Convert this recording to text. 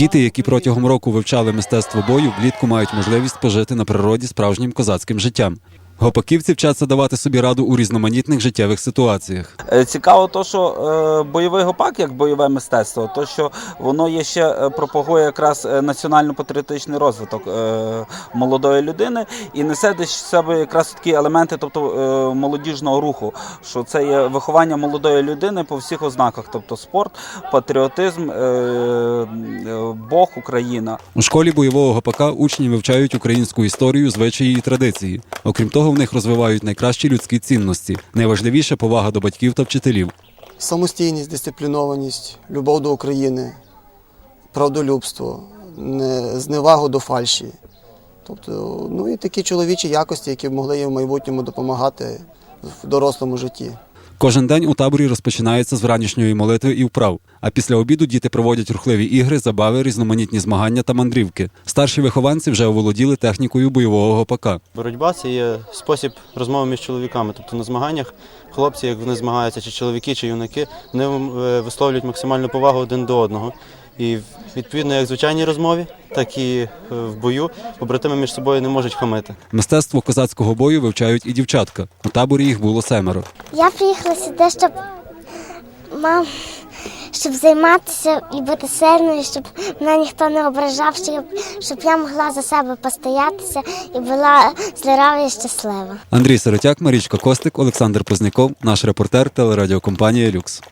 Діти, які протягом року вивчали мистецтво бою, влітку мають можливість пожити на природі справжнім козацьким життям. Гопаківці вчаться давати собі раду у різноманітних життєвих ситуаціях. Е, Цікаво, то що е, бойовий гопак, як бойове мистецтво, то що воно є ще е, пропагує якраз національно-патріотичний розвиток е, молодої людини і несе десь в себе якраз такі елементи, тобто е, молодіжного руху. Що це є виховання молодої людини по всіх ознаках, тобто спорт, патріотизм, е, Бог, Україна. У школі бойового гопака учні вивчають українську історію, звичаї і традиції. Окрім того, в них розвивають найкращі людські цінності. Найважливіше повага до батьків та вчителів. Самостійність, дисциплінованість, любов до України, правдолюбство, зневагу до фальші. Тобто, ну і такі чоловічі якості, які б могли їм в майбутньому допомагати в дорослому житті. Кожен день у таборі розпочинається з вранішньої молитви і вправ. А після обіду діти проводять рухливі ігри, забави, різноманітні змагання та мандрівки. Старші вихованці вже оволоділи технікою бойового гопака. Боротьба це є спосіб розмови між чоловіками. Тобто на змаганнях хлопці, як вони змагаються, чи чоловіки, чи юнаки, вони е, висловлюють максимальну повагу один до одного. І відповідно, як в звичайній розмові, так і е, в бою побратими між собою не можуть хамити. Мистецтво козацького бою вивчають і дівчатка. У таборі їх було семеро. Я приїхала сюди, щоб мам, щоб займатися і бути сильною, щоб мене ніхто не ображав, щоб, щоб я могла за себе постоятися і була здорова і щаслива. Андрій Сиротяк, Марічка Костик, Олександр Позняков, наш репортер телерадіокомпанія Люкс.